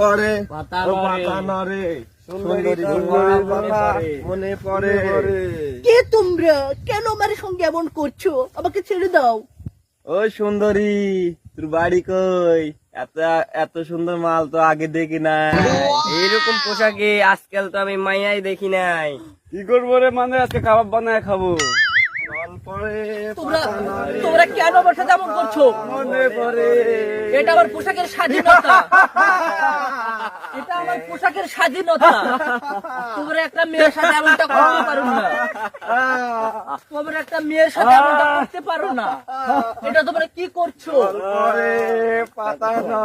পড়ে পাতা ও তোমার মনে পড়ে। কে তোমরা? কেন আমার সঙ্গে এমন করছ? আমাকে ছেড়ে দাও। ওই সুন্দরী তোর বাড়ি কই? এত এত সুন্দর মাল তো আগে দেখি নাই। এইরকম পোশাকে আজকাল তো আমি মাইয়াই দেখি নাই। কি করব রে মানে? আজকে কাবাব বানায় খাব। তোমরা তোমরা কেন আমার সাথে এমন করছ? এটা আমার পোশাকের স্বাধীনতা। এটা আমার পোশাকের স্বাধীনতা। তোমরা একটা মেয়ের সাথে এমনটা করতে পারো না। তোমরা একটা মেয়ের সাথে এমনটা করতে পারো না। এটা তোমরা কি করছ?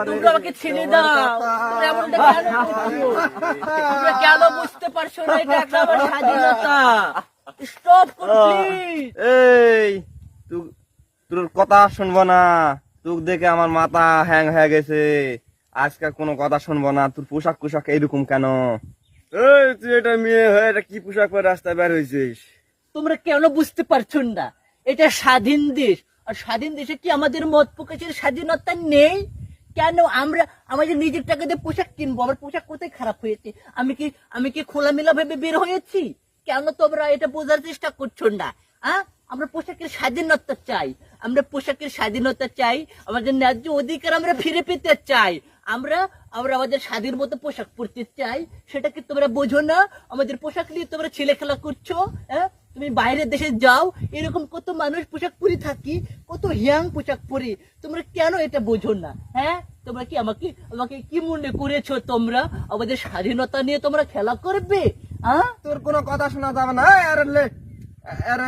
তোমরা আমাকে ছেড়ে দাও। তোমরা এমনটা কেন করছ? তোমরা কেন বুঝতে পারছ না? এটা একটা আমার স্বাধীনতা। স্টপ করো প্লিজ এই তুই তোর কথা শুনব না। তোকে দেখে আমার মাথা হ্যাং হয়ে গেছে। আজকাল কোনো কথা শুনব না। তোর পোশাক পোশাক এরকম কেন? এই তুই এটা মেয়ে হয়ে এটা কি পোশাক পরে রাস্তায় বের হয়েছিস তোমরা কেন বুঝতে পারছ না? এটা স্বাধীন দেশ। আর স্বাধীন দেশে কি আমাদের মত প্রকাশের স্বাধীনতা নেই? কেন আমরা আমাদের নিজের টাকা দিয়ে পোশাক কিনবো? আমার পোশাক কোথায় খারাপ হয়েছে? আমি কি আমি কি খোলামেলা ভেবে বের হয়েছি? কেন তোমরা এটা বোঝার চেষ্টা করছ না? হ্যাঁ আমরা পোশাকের স্বাধীনতা চাই। আমরা পোশাকের স্বাধীনতা চাই। আমাদের ন্যায্য অধিকার আমরা ফিরে পেতে চাই। আমরা আমরা আমাদের স্বাধীন মতো পোশাক পরতে চাই। সেটা কি তোমরা বোঝো না? আমাদের পোশাক নিয়ে তোমরা ছেলে খেলা করছ? হ্যাঁ তুমি বাইরের দেশে যাও। এরকম কত মানুষ পোশাক পরে থাকি, কত হিয়াং পোশাক পরে। তোমরা কেন এটা বোঝো না? হ্যাঁ? তোমরা কি আমাকে আমাকে কি মনে করেছ তোমরা? আমাদের স্বাধীনতা নিয়ে তোমরা খেলা করবে? হ্যাঁ? তোর কোনো কথা শোনা যাবে না? আরে আরে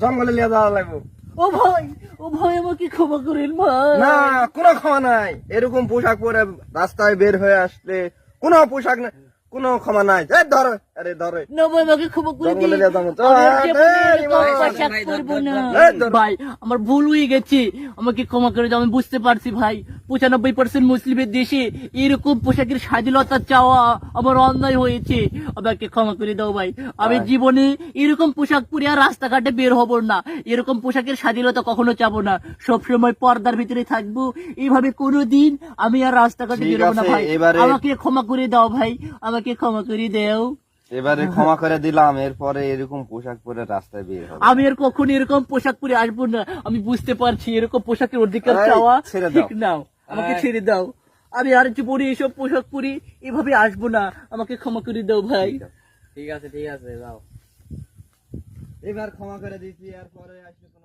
জঙ্গলে লিয়ে যাওয়া লাগবে। ও ভাই ও ভাই আমাকে ক্ষমা করেন ভাই। না কোনো ক্ষমা নাই। এরকম পোশাক পরে রাস্তায় বের হয়ে আসলে কোনো পোশাক নাই কোনো ক্ষমা নাই। ধর আরে ধরে। না ভাই আমাকে ক্ষমা করে দিন। না। ভাই আমার ভুল হয়ে গেছে। আমাকে ক্ষমা করে দাও আমি বুঝতে পারছি ভাই। পঁচানব্বই পার্সেন্ট মুসলিমের দেশে এরকম পোশাকের স্বাধীনতা চাওয়া আমার অন্যায় হয়েছে। আমাকে ক্ষমা করে দাও ভাই। আমি জীবনে এরকম পোশাক পরে আর রাস্তাঘাটে বের হব না। এরকম পোশাকের স্বাধীনতা কখনো চাবো না। সবসময় পর্দার ভিতরে থাকব। এইভাবে কোনোদিন আমি আর রাস্তাঘাটে ঠিক বেরোবো না ভাই। আমাকে ক্ষমা করে দাও ভাই। আমাকে ক্ষমা করে দাও। এবারে ক্ষমা করে দিলাম এরপরে এরকম পোশাক পরে রাস্তায় বের হবে আমি আর কখন এরকম পোশাক পরে আসব না। আমি বুঝতে পারছি এরকম পোশাকের অধিকার চাওয়া ঠিক নাও আমাকে ছেড়ে দাও। আমি আর জীবনে এসব পোশাক পরি এভাবে আসব না। আমাকে ক্ষমা করে দাও ভাই। ঠিক আছে ঠিক আছে যাও। এবার ক্ষমা করে দিচ্ছি আর পরে কোনো